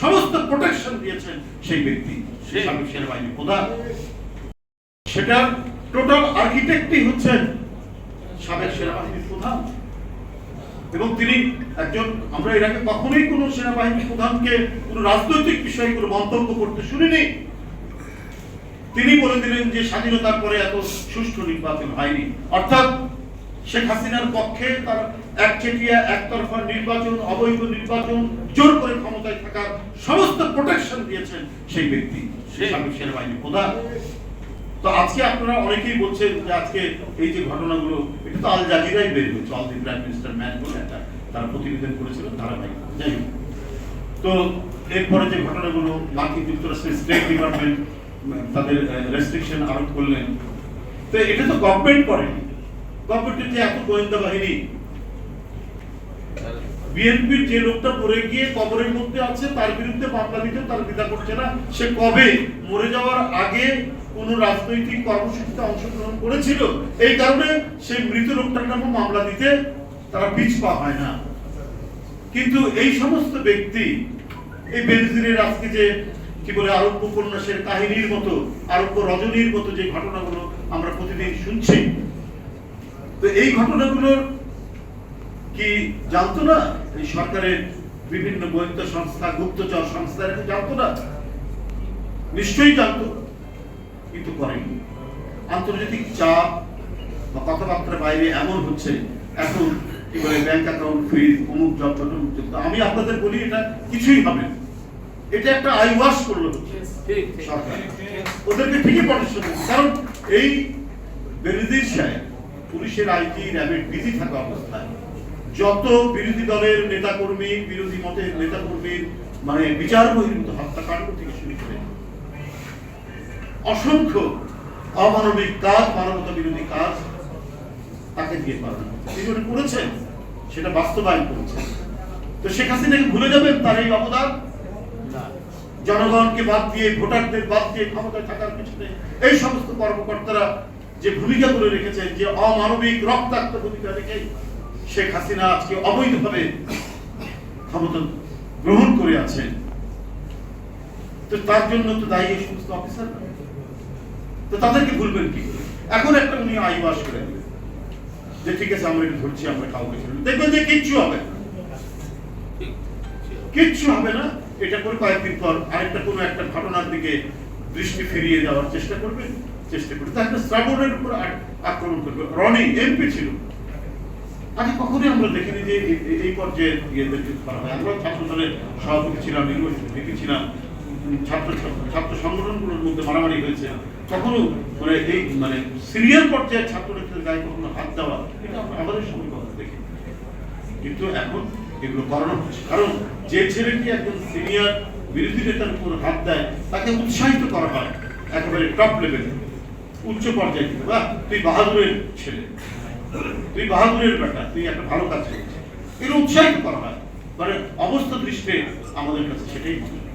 সমস্ত প্রোটেকশন দিয়েছেন সেই ব্যক্তি সেই সাবেক সেনাবাহিনী প্রধান। সেটার টোটাল আর্কিটেক্টই হচ্ছেন সাবেক সেনাবাহিনীর প্রধান। এবং তিনি একজন আমরা এর আগে কখনোই কোনো সেনাবাহিনী প্রধানকে কোনো রাজনৈতিক বিষয়ে কোনো মন্তব্য করতে শুনিনি। তিনি বলে দিলেন যে স্বাধীনতার পরে এত সুষ্ঠু নির্বাচন হয়নি। অর্থাৎ শেখ হাসিনার পক্ষে তার একচেটিয়া একতরফা নির্বাচন অবৈধ নির্বাচন জোর করে ক্ষমতায় থাকার সমস্ত প্রোটেকশন দিয়েছেন সেই ব্যক্তি সেই সাবেক সেনাবাহিনী প্রধান। তো আজকে আপনারা অনেকেই বলছেন যে আজকে এই যে ঘটনাগুলো এটা তো আল জাজিরাই বের হয়েছে all the prime minister man বলে একটা তারা প্রতিবেদন করেছিল ধারাবাহিক। যাই হোক। তো এরপরে যে ঘটনাগুলো মার্কিন যুক্তরাষ্ট্রের স্টেট ডিপার্টমেন্ট তাদের রেস্ট্রিকশন আরোপ করলেন। তো এটা তো গভর্নমেন্ট করেনি। যে এত গোয়েন্দা বাহিনী। যে লোকটা পড়ে গিয়ে কবরের মধ্যে আছে, তার বিরুদ্ধে মামলা দিতে তার করছে না। সে কবে মরে যাওয়ার আগে কোন রাজনৈতিক কর্মসূচিতে অংশগ্রহণ করেছিল? এই কারণে সেই মৃত লোকটার মামলা দিতে তারা পিছ পা হয় না। কিন্তু এই সমস্ত ব্যক্তি, এই বেনজিরের আজকে যে, কি বলে আরব্য উপন্যাসের কাহিনীর মতো আরব্য রজনীর মতো যে ঘটনাগুলো আমরা প্রতিদিন শুনছি তো এই ঘটনাগুলোর কি জানতো না? এই সরকারের বিভিন্ন গোয়েন্দা সংস্থা, গুপ্তচর সংস্থা জানতো না? নিশ্চয়ই জানতো, কিন্তু করেনি। আন্তর্জাতিক চাপ বা কথাবার্তার বাইরে এমন হচ্ছে, এখন কি বলে ব্যাংক অ্যাকাউন্ট ফ্রিজ অমুক জব আমি আপনাদের বলি, এটা কিছুই হবে না। এটা একটা আই ওয়াশ করল সরকার। ওদেরকে ঠিকই দিচ্ছে কারণ এই বেনজির সাহেব পুলিশের আইজি র্যাবের বিধি থাকা অবস্থায় যত বিরোধী দলের নেতাকর্মী, বিরোধী মতের নেতাকর্মীর মানে বিচার বহির্ভূত হত্যাকাণ্ড থেকে শুরু করে অসংখ্য অমানবিক কাজ, মানবতা বিরোধী কাজ তাকে দিয়ে হচ্ছে। তিনি করেছেন, সেটা বাস্তবায়ন করেছেন। তো শেখ হাসিনাকে ভুলে যাবেন তার এই অবদান? জনগণকে বাদ দিয়ে, ভোটারদের বাদ দিয়ে ক্ষমতায় থাকার পিছনে এই সমস্ত কর্মকর্তারা যে ভূমিকা করে রেখেছেন, যে অমানবিক রক্তাক্ত ভূমিকা রেখে শেখ হাসিনা আজকে অবৈধভাবে ক্ষমতা গ্রহণ করে আছেন। তো তার জন্য তো দায়ী এই সমস্ত অফিসার তো তাদেরকে ভুলবেন কি এখন একটা উনি আইবাস করে যে ঠিক আছে, আমরা এটা ধরছি, আমরা কাউকে ছেড়ে দেখবেন যে কিচ্ছু হবে কিচ্ছু হবে না। এটা করে কয়েকদিন পর আরেকটা কোনো একটা ঘটনার দিকে দৃষ্টি ফিরিয়ে দেওয়ার চেষ্টা করবে চেষ্টা তার একটা শ্রাবণের উপর আক্রমণ করবে। রনি এমপি ছিল। আগে কখনোই আমরা দেখিনি যে এই- পর্যায়ে ইয়েদেরকে করা হয়। আমরা ছাত্র দলের সভাপতি ছিলাম দেখেছিলাম ছাত্র ছাত্র সংগঠনগুলোর মধ্যে মারামারি হয়েছে। কখনো মানে এই মানে সিনিয়র পর্যায়ের ছাত্র নেতাদের গায়ে কখনো হাত দেওয়া, এটা আমাদের সময় কখনো দেখি কিন্তু এখন এগুলো করানো হচ্ছে। কারণ যে ছেলেটি একজন সিনিয়র বিরোধী নেতার উপর হাত দেয়, তাকে উৎসাহিত করা হয় একেবারে টপ লেভেলে উচ্চ পর্যায়ে থেকে, বা তুই বাহাদুরের ছেলে। তুই বাহাদুরের বেটা তুই একটা ভালো কাজ করেছিস। এগুলো উৎসাহিত করা হয়। মানে অবস্থা দৃষ্টে আমাদের কাছে সেটাই মনে হয়।